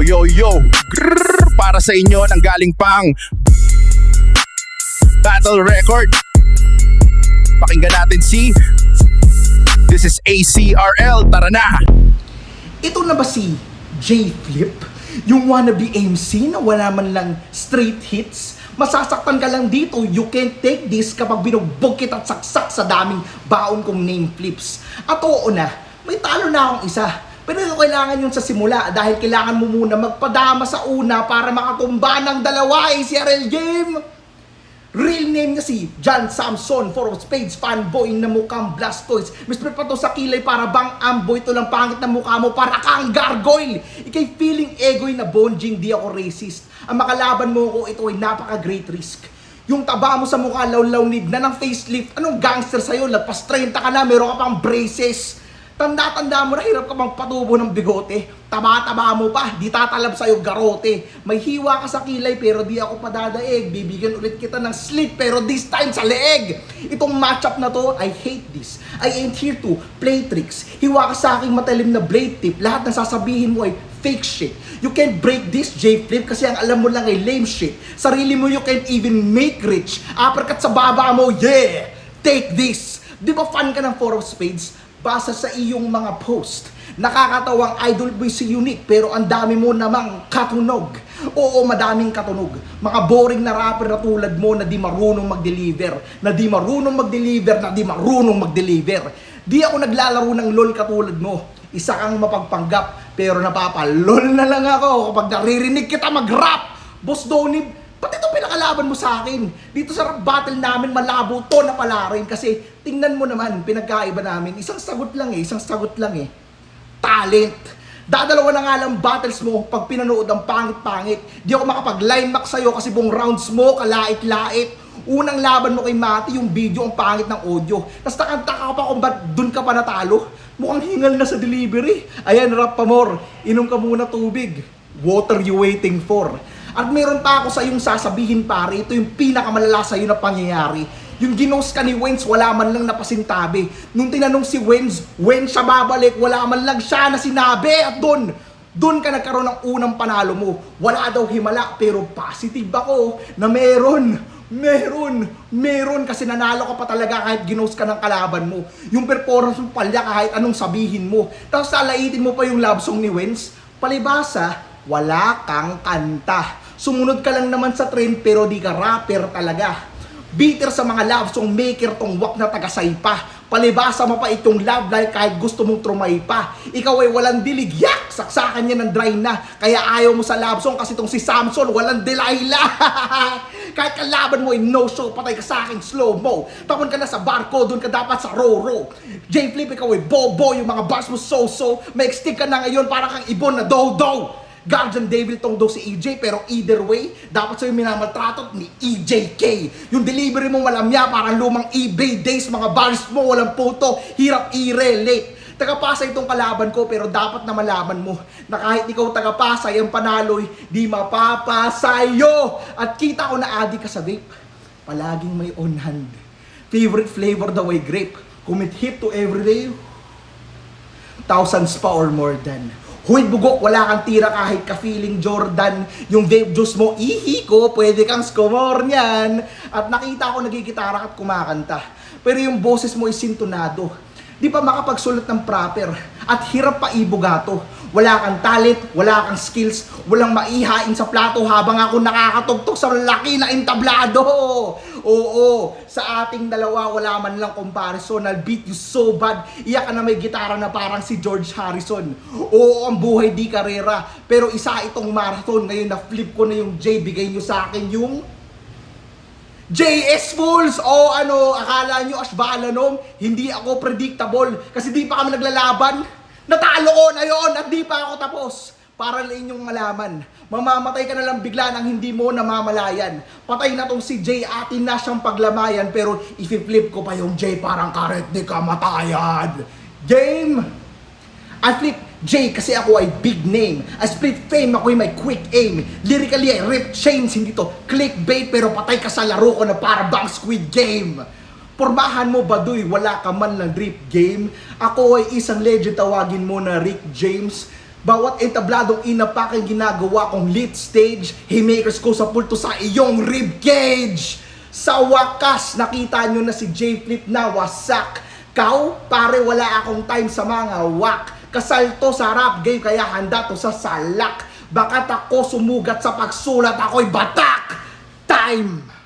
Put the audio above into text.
Yo, yo! Grrr, para sa inyo nang galing pang Battle Record. Pakinggan natin si This is ACRL. Tara na! Ito na ba si J Flip? Yung wannabe MC na wala man lang straight hits? Masasaktan ka lang dito, you can't take this kapag binugbog kita at saksak sa daming baon kong name flips. At oo na, may talo na akong isa. Pero kailangan yun sa simula dahil kailangan mo muna magpadama sa una para makatumba ng dalawa ACRL game. Real name niya si John Samson, for of spades, fanboy na mukhang Blastoise. Mr. pa to sa kilay para bang amboy, ito lang pangit na mukha mo para kang gargoyle. Ikay feeling egoy na bonjing, di ako racist. Ang makalaban mo ko, ito ay napaka-great risk. Yung taba mo sa mukha, law-lawnid na ng facelift. Anong gangster sa'yo? Lagpas 30 ka na, meron ka pang braces. Tanda-tanda mo na hirap ka bang patubo ng bigote. Taba-taba mo pa, di tatalab sa'yo garote. May hiwa ka sa kilay pero di ako padadaig. Bibigyan ulit kita ng slit pero this time sa leeg. Itong matchup na to, I hate this. I ain't here to play tricks. Hiwa ka sa aking matalim na blade tip. Lahat ng sasabihin mo ay fake shit. You can't break this J-Flip kasi ang alam mo lang ay lame shit. Sarili mo you can't even make rich. Uppercut sa baba mo, yeah! Take this! Di ba fan ka ng Four of Spades? Basa sa iyong mga post. Nakakatawang idol boy si Unique pero ang dami mo namang katunog. Oo, madaming katunog. Mga boring na rapper na tulad mo na di marunong mag-deliver. Na di marunong mag-deliver, na di marunong mag-deliver. Di ako naglalaro ng LOL katulad mo. Isa kang mapagpanggap pero napapalol na lang ako kapag naririnig kita mag-rap. Boss Donnie, Pinakalaban mo sa akin. Dito sa battle namin, malabo to na pala rin. Kasi tingnan mo naman, pinagkaiba namin. Isang sagot lang eh, isang sagot lang eh. Talent. Dadalawa na nga lang battles mo pag pinanood ang pangit-pangit. Di ako makapag-line back sa'yo kasi buong rounds mo, kalait-lait. Unang laban mo kay Mati, yung video ang pangit ng audio. Tapos nakantaka ka pa kung ba't dun ka pa natalo. Mukhang hingal na sa delivery. Ayan, rap pa more. Inom ka muna tubig. Water you waiting for. At meron pa ako sa iyong sasabihin pare, ito yung pinakamalala sa iyo na pangyayari. Yung ginos ka ni Wentz, wala man lang napasintabi. Nung tinanong si Wentz, when siya babalik, wala man lang siya na sinabi. At doon, doon ka nagkaroon ng unang panalo mo. Wala daw himala, pero positive ako na meron. Meron! Meron kasi nanalo ka pa talaga kahit ginos ka ng kalaban mo. Yung performance mo palya kahit anong sabihin mo. Tapos salaitin mo pa yung love song ni Wentz. Palibasa, wala kang kanta. Sumunod ka lang naman sa trend pero di ka rapper talaga. Bitter sa mga love song maker tong wak na tagasay pa. Palibasa mo pa itong love life kahit gusto mong trumay pa. Ikaw ay walang dilig, yak! Saksakan niya ng dry na. Kaya ayaw mo sa love song kasi itong si Samson walang Delilah. kahit kalaban mo ay no show, patay ka sa akin slow mo. Tapon ka na sa barko, doon ka dapat sa roro. J Flip, ikaw ay bobo, yung mga bars mo so-so. May stick ka na ngayon para kang ibon na do-do. Guardian Devil tong daw si EJ pero either way, dapat sa'yo minamaltrato ni EJK. Yung delivery mo malamya parang lumang eBay days, mga bars mo walang puto, hirap i-relate. Tagapasay itong kalaban ko pero dapat na malaman mo na kahit ikaw tagapasay ang panaloy, di mapapasayo. At kita ko na adi ka sa vape, palaging may on hand. Favorite flavor daw ay grape. Commit hit to everyday, thousands pa or more than. Huy, bugok, wala kang tira kahit ka-feeling Jordan. Yung vape juice mo, ihi ko, pwede kang score niyan. At nakita ko nagigitara at kumakanta. Pero yung boses mo ay sintonado. Di pa makapagsulat ng proper. At hirap pa ibugato. Wala kang talent, wala kang skills, walang maihain sa plato habang ako nakakatugtog sa laki na entablado. Oo, sa ating dalawa wala man lang comparison. I'll beat you so bad. Iyak ka na may gitara na parang si George Harrison. Oo, ang buhay di karera. Pero isa itong marathon. Ngayon na flip ko na yung J. Bigay nyo sa akin yung JS Fools! O ano, akala nyo Ashbalanom, hindi ako predictable kasi di pa kami naglalaban. Natalo ko na yon at di pa ako tapos. Para lang inyong malaman, mamamatay ka na lang bigla nang hindi mo namamalayan. Patay na tong si Jay, atin na siyang paglamayan, pero i-flip ko pa yung Jay parang karet ni kamatayan. Game! I flip J kasi ako ay big name. I split fame, ako ay may quick aim. Lyrically, I rip chains, hindi to clickbait, pero patay ka sa laro ko na para bang squid game. Pormahan mo baduy, wala ka man lang drip game. Ako ay isang legend, tawagin mo na Rick James. Bawat entabladong inapak ang ginagawa kong lit stage, haymakers ko sa pulto sa iyong rib cage. Sa wakas, nakita nyo na si J Flip na wasak. Kau, pare wala akong time sa mga wak. Kasal to sa rap game kaya handa to sa salak. Bakat ako sumugat sa pagsulat ako'y batak. Time!